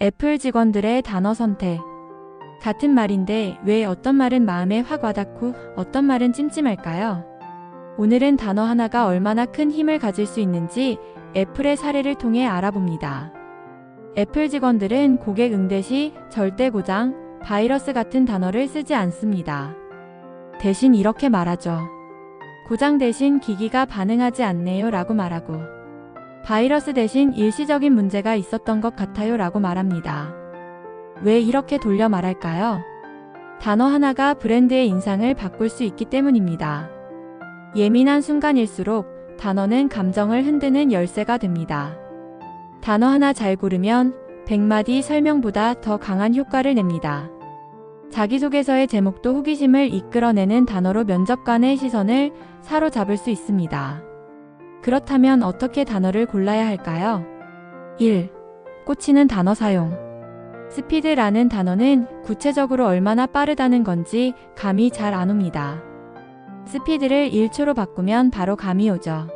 애플 직원들의 단어 선택. 같은 말인데 왜 어떤 말은 마음에 확 와닿고 어떤 말은 찜찜할까요? 오늘은 단어 하나가 얼마나 큰 힘을 가질 수 있는지 애플의 사례를 통해 알아봅니다. 애플 직원들은 고객 응대 시 절대 고장, 바이러스 같은 단어를 쓰지 않습니다. 대신 이렇게 말하죠. 고장 대신 기기가 반응하지 않네요 라고 말하고 바이러스 대신 일시적인 문제가 있었던 것 같아요 라고 말합니다. 왜 이렇게 돌려 말할까요? 단어 하나가 브랜드의 인상을 바꿀 수 있기 때문입니다. 예민한 순간일수록 단어는 감정을 흔드는 열쇠가 됩니다. 단어 하나 잘 고르면 100마디 설명보다 더 강한 효과를 냅니다. 자기소개서의 제목도 호기심을 이끌어내는 단어로 면접관의 시선을 사로잡을 수 있습니다. 그렇다면 어떻게 단어를 골라야 할까요? 1. 꽂히는 단어 사용. 스피드라는 단어는 구체적으로 얼마나 빠르다는 건지 감이 잘 안 옵니다. 스피드를 1초로 바꾸면 바로 감이 오죠.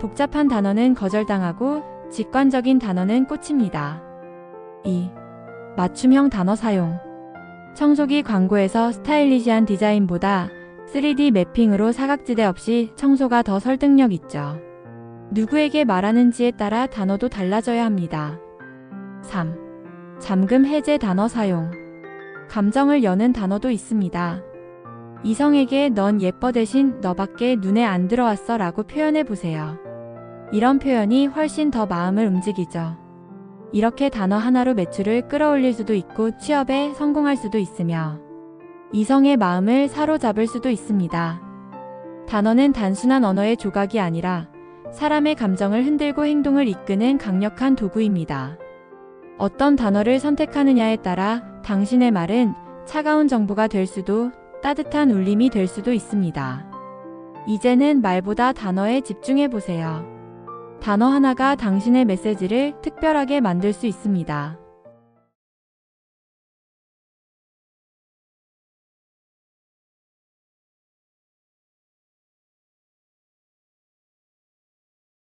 복잡한 단어는 거절당하고 직관적인 단어는 꽂힙니다. 2. 맞춤형 단어 사용. 청소기 광고에서 스타일리시한 디자인보다 3D 매핑으로 사각지대 없이 청소가 더 설득력 있죠. 누구에게 말하는지에 따라 단어도 달라져야 합니다. 3. 잠금 해제 단어 사용. 감정을 여는 단어도 있습니다. 이성에게 넌 예뻐 대신 너밖에 눈에 안 들어왔어 라고 표현해 보세요. 이런 표현이 훨씬 더 마음을 움직이죠. 이렇게 단어 하나로 매출을 끌어올릴 수도 있고 취업에 성공할 수도 있으며 이성의 마음을 사로잡을 수도 있습니다. 단어는 단순한 언어의 조각이 아니라 사람의 감정을 흔들고 행동을 이끄는 강력한 도구입니다. 어떤 단어를 선택하느냐에 따라 당신의 말은 차가운 정보가 될 수도 따뜻한 울림이 될 수도 있습니다. 이제는 말보다 단어에 집중해 보세요. 단어 하나가 당신의 메시지를 특별하게 만들 수 있습니다.